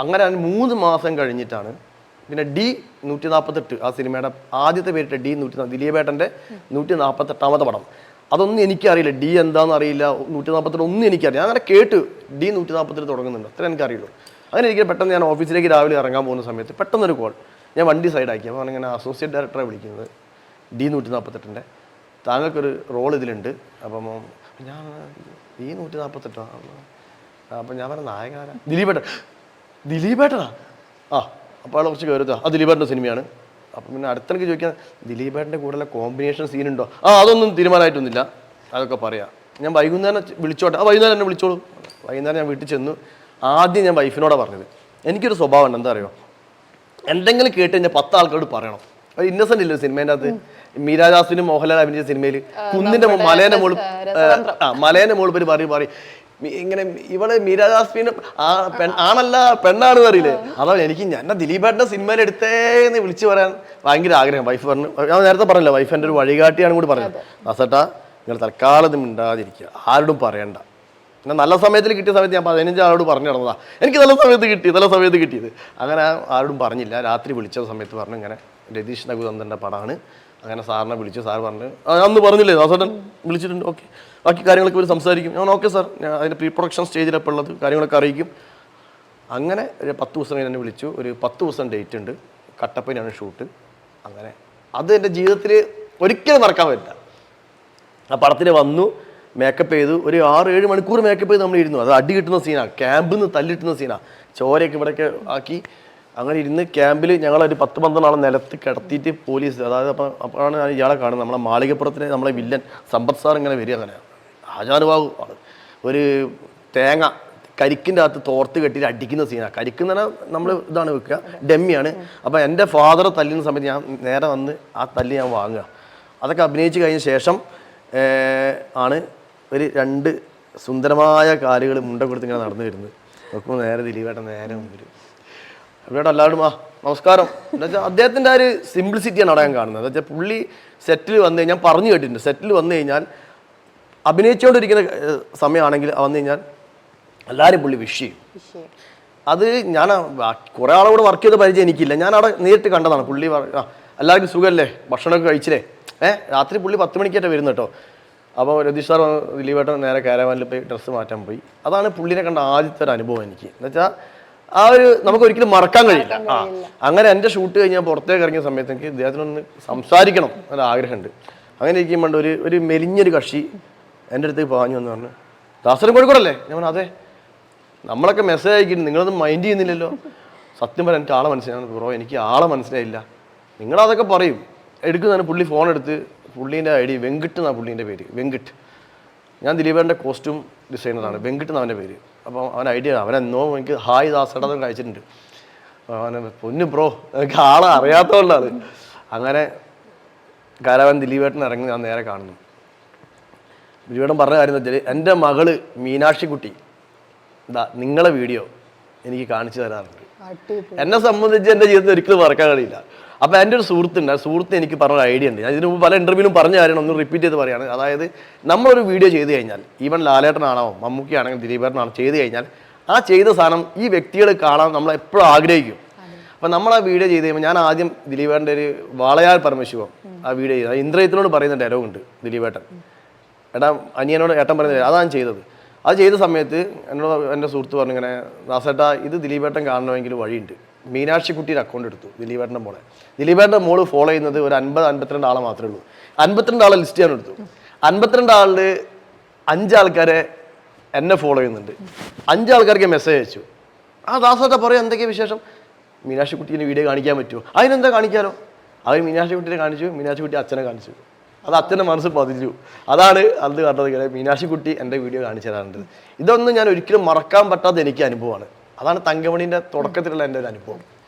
അങ്ങനെ മൂന്ന് മാസം കഴിഞ്ഞിട്ടാണ്. പിന്നെ ഡി നൂറ്റി നാൽപ്പത്തെട്ട് ആ സിനിമയുടെ ആദ്യത്തെ പേരിട്ട് ഡി നൂറ്റി ദിലീപേട്ടന്റെ നൂറ്റി നാൽപ്പത്തെട്ടാമത്തെ പടം. അതൊന്നും എനിക്കറിയില്ല ഡി എന്താണെന്ന് അറിയില്ല നൂറ്റി നാൽപ്പത്തെട്ട് ഒന്നും എനിക്കറിയില്ല. അങ്ങനെ കേട്ട് ഡി നൂറ്റി നാൽപ്പത്തെട്ട് തുടങ്ങുന്നുണ്ട് അത്ര എനിക്കറിയുള്ളൂ. അങ്ങനെ എനിക്ക് പെട്ടെന്ന് ഞാൻ ഓഫീസിലേക്ക് രാവിലെ ഇറങ്ങാൻ പോകുന്ന സമയത്ത് പെട്ടെന്നൊരു കോൾ. ഞാൻ വണ്ടി സൈഡാക്കി അപ്പോൾ അങ്ങനെ അസോസിയേറ്റ് ഡയറക്ടറെ വിളിക്കുന്നത് ഡി നൂറ്റി നാൽപ്പത്തെട്ടിന്റെ താങ്കൾക്കൊരു റോൾ ഇതിലുണ്ട്. അപ്പം ഞാൻ ഡി നൂറ്റി നാൽപ്പത്തെട്ടോ അപ്പം ഞാൻ പറഞ്ഞ നായകനാരാ? ദിലീപേട്ടൻ. ദിലീപേട്ടനാ? ആ അപ്പോൾ ആൾ കുറച്ച് കയറുക ആ ദിലീപേട്ടന്റെ സിനിമയാണ്. അപ്പം പിന്നെ അടുത്തെനിക്ക് ചോദിക്കാൻ ദിലീപേട്ടന്റെ കൂടുതൽ കോമ്പിനേഷൻ സീനുണ്ടോ? ഉണ്ടോ ആ അതൊന്നും തീരുമാനമായിട്ടൊന്നുമില്ല. അതൊക്കെ പറയാം. ഞാൻ വൈകുന്നേരം വിളിച്ചോട്ടെ. ആ വൈകുന്നേരം എന്നെ വിളിച്ചോളൂ. വൈകുന്നേരം ഞാൻ വീട്ടിൽ ചെന്നു. ആദ്യം ഞാൻ വൈഫിനോടാണ് പറഞ്ഞത്. എനിക്കൊരു സ്വഭാവം ഉണ്ട് എന്താ അറിയോ? എന്തെങ്കിലും കേട്ട് കഴിഞ്ഞാൽ പത്ത് ആൾക്കാരോട് പറയണം. അത് ഇന്നസെന്റ് ഇല്ല സിനിമേന്റെ അകത്ത്? മീരാജാസിനും മോഹൻലാൽ അഭിനയിച്ച സിനിമയിൽ കുന്നിന്റെ മു- മലേന്റെ മുകളിൽ ആ മലേന്റെ മുകളിൽ പേര് പറയും പറയും. ഇങ്ങനെ ഇവൾ മീരാജാസ്മിന് ആണല്ല പെണ്ണാണെന്ന് അറിയില്ലേ അതാണ് എനിക്ക് ഞാൻ എന്നെ ദിലീപേട്ടന്റെ സിനിമയിൽ എടുത്തേന്ന് വിളിച്ചു പറയാൻ ഭയങ്കര ആഗ്രഹം. വൈഫ് പറഞ്ഞു ഞാൻ നേരത്തെ പറഞ്ഞല്ലോ വൈഫ് എന്റെ ഒരു വഴികാട്ടിയാണ് കൂടി പറഞ്ഞത്. ദാസേട്ടാ നിങ്ങൾ തൽക്കാലം മിണ്ടാതിരിക്കുക. ആരോടും പറയണ്ട. പിന്നെ നല്ല സമയത്തിൽ കിട്ടിയ സമയത്ത് ഞാൻ പതിനഞ്ച് ആളോട് പറഞ്ഞു നടന്നതാ. എനിക്ക് നല്ല സമയത്ത് കിട്ടി നല്ല സമയത്ത് കിട്ടിയത്. അങ്ങനെ ആരോടും പറഞ്ഞില്ല. രാത്രി വിളിച്ച സമയത്ത് പറഞ്ഞു ഇങ്ങനെ രതീഷ് നഗുതന്തന്റെ പടമാണ്. അങ്ങനെ സാറിനെ വിളിച്ചു സാർ പറഞ്ഞു അന്ന് പറഞ്ഞില്ലേ ദാസേട്ടൻ? വിളിച്ചിട്ടുണ്ട്. ഓക്കെ. ബാക്കി കാര്യങ്ങളൊക്കെ ഇവർ സംസാരിക്കും. ഞാൻ ഓക്കെ സാർ. ഞാൻ അതിന്റെ പ്രീ പ്രൊഡക്ഷൻ സ്റ്റേജിലപ്പോൾ ഉള്ളത് കാര്യങ്ങളൊക്കെ അറിയിക്കും. അങ്ങനെ ഒരു പത്ത് ദിവസം കഴിഞ്ഞ് എന്നെ വിളിച്ചു. ഒരു പത്ത് ദിവസം ഡേറ്റ് ഉണ്ട്. കട്ടപ്പനയാണ് ഷൂട്ട് അങ്ങനെ അത് എന്റെ ജീവിതത്തിൽ ഒരിക്കലും മറക്കാൻ പറ്റില്ല. ആ പടത്തിന് വന്നു മേക്കപ്പ് ചെയ്തു. ഒരു ആറ് ഏഴ് മണിക്കൂർ മേക്കപ്പ് ചെയ്ത് നമ്മൾ ഇരുന്നു അത് അടി കിട്ടുന്ന സീനാണ് ക്യാമ്പിൽ നിന്ന് തല്ലിട്ടുന്ന സീനാണ് ചോരയൊക്കെ ഇവിടെയൊക്കെ ആക്കി. അങ്ങനെ ഇരുന്ന് ക്യാമ്പിൽ ഞങ്ങളൊരു പത്ത് പന്ത്രണ്ട് ആളെ നിലത്ത് കിടത്തിയിട്ട് പോലീസ് അതായത് അപ്പോൾ അപ്പോഴാണ് ഇയാളെ കാണുന്നത്. നമ്മളെ മാളികപ്പുറത്തിലെ നമ്മളെ വില്ലൻ സമ്പത്ത് സാർ ഇങ്ങനെ വരിക അങ്ങനെ. ആണ് ഒരു തേങ്ങ കരിക്കിന്റെ അകത്ത് തോർത്ത് കെട്ടിയിട്ട് അടിക്കുന്ന സീനാണ് കരിക്കുന്ന നമ്മൾ ഇതാണ് വെക്കുക. ഡെമ്മിയാണ്. അപ്പോൾ എന്റെ ഫാദർ തല്ലുന്ന സമയത്ത് ഞാൻ നേരെ വന്ന് ആ തല്ല് ഞാൻ വാങ്ങുക. അതൊക്കെ അഭിനയിച്ച് കഴിഞ്ഞ ശേഷം ആണ് ഒരു രണ്ട് സുന്ദരമായ കാലുകൾ മുണ്ട കൊടുത്ത് ഇങ്ങനെ നടന്നു വരുന്നത്. നോക്കുമ്പോൾ നേരെ ദിലീപേട്ടൻ നേരെ മുമ്പിൽ ഇവിടെ എല്ലാവരും ആ നമസ്കാരം. എന്താ വെച്ചാൽ അദ്ദേഹത്തിന്റെ ആ ഒരു സിംപ്ലിസിറ്റിയാണ് അവിടെ കാണുന്നത്. എന്താ വെച്ചാൽ പുള്ളി സെറ്റിൽ വന്നു കഴിഞ്ഞാൽ പറഞ്ഞു കേട്ടിട്ടുണ്ട് സെറ്റിൽ വന്നു കഴിഞ്ഞാൽ അഭിനയിച്ചുകൊണ്ടിരിക്കുന്ന സമയമാണെങ്കിൽ വന്നു കഴിഞ്ഞാൽ എല്ലാവരും പുള്ളി വിഷ് ചെയ്യും. അത് ഞാൻ കുറേ ആളോട് വർക്ക് ചെയ്ത പരിചയം എനിക്കില്ല. ഞാൻ അവിടെ നേരിട്ട് കണ്ടതാണ്. പുള്ളി എല്ലാവർക്കും സുഖമല്ലേ? ഭക്ഷണമൊക്കെ കഴിച്ചില്ലേ? ഏഹ് രാത്രി പുള്ളി പത്ത് മണിക്കായിട്ട് വരുന്നു കേട്ടോ. അപ്പോൾ രതീഷ് സാർ ദിലീപേട്ടൻ നേരെ കാരവാനിൽ പോയി ഡ്രസ്സ് മാറ്റാൻ പോയി. അതാണ് പുള്ളിനെ കണ്ട ആദ്യത്തെ ഒരു അനുഭവം എനിക്ക്. എന്ന് വെച്ചാൽ ആ ഒരു നമുക്ക് ഒരിക്കലും മറക്കാൻ കഴിയില്ല. ആ അങ്ങനെ എന്റെ ഷൂട്ട് കഴിഞ്ഞാൽ പുറത്തേക്ക് ഇറങ്ങിയ സമയത്ത് എനിക്ക് ഇദ്ദേഹത്തിനൊന്ന് സംസാരിക്കണം എന്നൊരു ആഗ്രഹമുണ്ട് അങ്ങനെ ഇരിക്കുമ്പോൾ ഒരു ഒരു മെലിഞ്ഞൊരു കക്ഷി എന്റെ അടുത്തേക്ക് പാഞ്ഞു എന്ന് പറഞ്ഞു ദാസരം കോഴിക്കോടല്ലേ? ഞാൻ അതെ. നമ്മളൊക്കെ മെസ്സേജ് അയക്കുന്നു നിങ്ങളൊന്നും മൈൻഡ് ചെയ്യുന്നില്ലല്ലോ. സത്യം പറയാൻ എനിക്ക് ആളെ മനസ്സിലായി ബ്രോ എനിക്ക് ആളെ മനസ്സിലായില്ല. നിങ്ങളതൊക്കെ പറയും. എടുക്കുന്നതാണ് പുള്ളി ഫോൺ എടുത്ത് പുള്ളീന്റെ ഐ ഡി വെങ്കിട്ട് എന്നാണ് പുള്ളീന്റെ പേര്. വെങ്കിട്ട്. ഞാൻ ദിലീപേന്റെ കോസ്റ്റ്യൂം ഡിസൈനറാണ് വെങ്കിട്ട് എന്നാണ് അവന്റെ പേര്. അപ്പോൾ അവൻ ഐഡിയ അവനെന്നോ എനിക്ക് ഹായ് ദാസട കഴിച്ചിട്ടുണ്ട് അവനെ പൊന്നു ബ്രോ എനിക്ക് ആളെ അറിയാത്തതുകൊണ്ടാണ്. അങ്ങനെ കാലാവൻ ദിലീപേട്ടൻ ഇറങ്ങി ഞാൻ നേരെ കാണുന്നു. ദിലീപേട്ടൻ പറഞ്ഞ കാര്യം എന്ന് വെച്ചാൽ എന്റെ മകൾ മീനാക്ഷി കുട്ടി ഇതാ നിങ്ങളെ വീഡിയോ എനിക്ക് കാണിച്ചു തരാറുണ്ട്. എന്നെ സംബന്ധിച്ച് എന്റെ ജീവിതത്തിൽ ഒരിക്കലും മറക്കാൻ കഴിയില്ല. അപ്പോൾ എന്റെ ഒരു സുഹൃത്തുണ്ട് ആ സുഹൃത്ത് എനിക്ക് പറഞ്ഞ ഐഡിയ ഉണ്ട്. ഞാൻ ഇതിനു മുമ്പ് പല ഇന്റർവ്യൂവിലും പറഞ്ഞ കാര്യമാണ് ഒന്ന് റിപ്പീറ്റ് ചെയ്ത് പറയുകയാണ് അതായത് നമ്മളൊരു വീഡിയോ ചെയ്ത് കഴിഞ്ഞാൽ ഈവൻ ലാലേട്ടനാണോ മമ്മൂക്കിയാണെങ്കിൽ ദിലീപേട്ടനാണോ ചെയ്ത് കഴിഞ്ഞാൽ ആ ചെയ്ത സാധനം ഈ വ്യക്തികൾ കാണാൻ നമ്മൾ എപ്പോഴും ആഗ്രഹിക്കും. അപ്പം നമ്മൾ ആ വീഡിയോ ചെയ്ത് കഴിയുമ്പോൾ ഞാൻ ആദ്യം ദിലീപേട്ടന്റെ ഒരു വാളയാൽ പരമശിവം ആ വീഡിയോ ചെയ്ത്. ഇന്ദ്രയത്തിനോട് പറയുന്ന ഡയലോഗ് ഉണ്ട് ദിലീപേട്ടൻ. എടാ അനിയനോട് ഏട്ടൻ പറയുന്നത് അതാണ് ചെയ്തത്. അത് ചെയ്ത സമയത്ത് എന്നോട് എന്റെ സുഹൃത്ത് പറഞ്ഞു ഇങ്ങനെ ദാസേട്ടാ ഇത് ദിലീപേട്ടൻ കാണണമെങ്കിൽ വഴിയുണ്ട്. മീനാക്ഷി കുട്ടിയുടെ അക്കൗണ്ട് എടുത്തു ദിലീപേട്ടന്റെ മോളെ. ദിലീപേട്ടന്റെ മോൾ ഫോളോ ചെയ്യുന്നത് ഒരു അൻപത് അൻപത്തിരണ്ട് ആളെ മാത്രമേ ഉള്ളൂ. അൻപത്തിരണ്ട് ആളെ ലിസ്റ്റ് ഞാൻ എടുത്തു. അൻപത്തിരണ്ട് ആളിൽ അഞ്ചാൾക്കാരെ എന്നെ ഫോളോ ചെയ്യുന്നുണ്ട്. അഞ്ചാൾക്കാർക്ക് മെസ്സേജ് അയച്ചു. ആ ദാസേട്ടാ പറയും എന്തൊക്കെയാ വിശേഷം? മീനാക്ഷി കുട്ടീന്റെ വീഡിയോ കാണിക്കാൻ പറ്റുമോ? അതിനെന്താ കാണിക്കാനോ? അവർ മീനാക്ഷി കുട്ടീനെ കാണിച്ചു മീനാക്ഷി കുട്ടി അച്ഛനെ കാണിച്ചു. അത് അച്ഛന്റെ മനസ്സ് പതിച്ചു. അതാണ് അത് കണ്ടത് മീനാക്ഷിക്കുട്ടി മീനാക്ഷി കുട്ടി എന്റെ വീഡിയോ കാണിച്ചു തരാറുണ്ട്. ഇതൊന്നും ഞാൻ ഒരിക്കലും മറക്കാൻ പറ്റാത്ത എനിക്ക് അനുഭവമാണ്. അതാണ് തങ്കമണിന്റെ തുടക്കത്തിലുള്ള എന്റെ ഒരു അനുഭവം.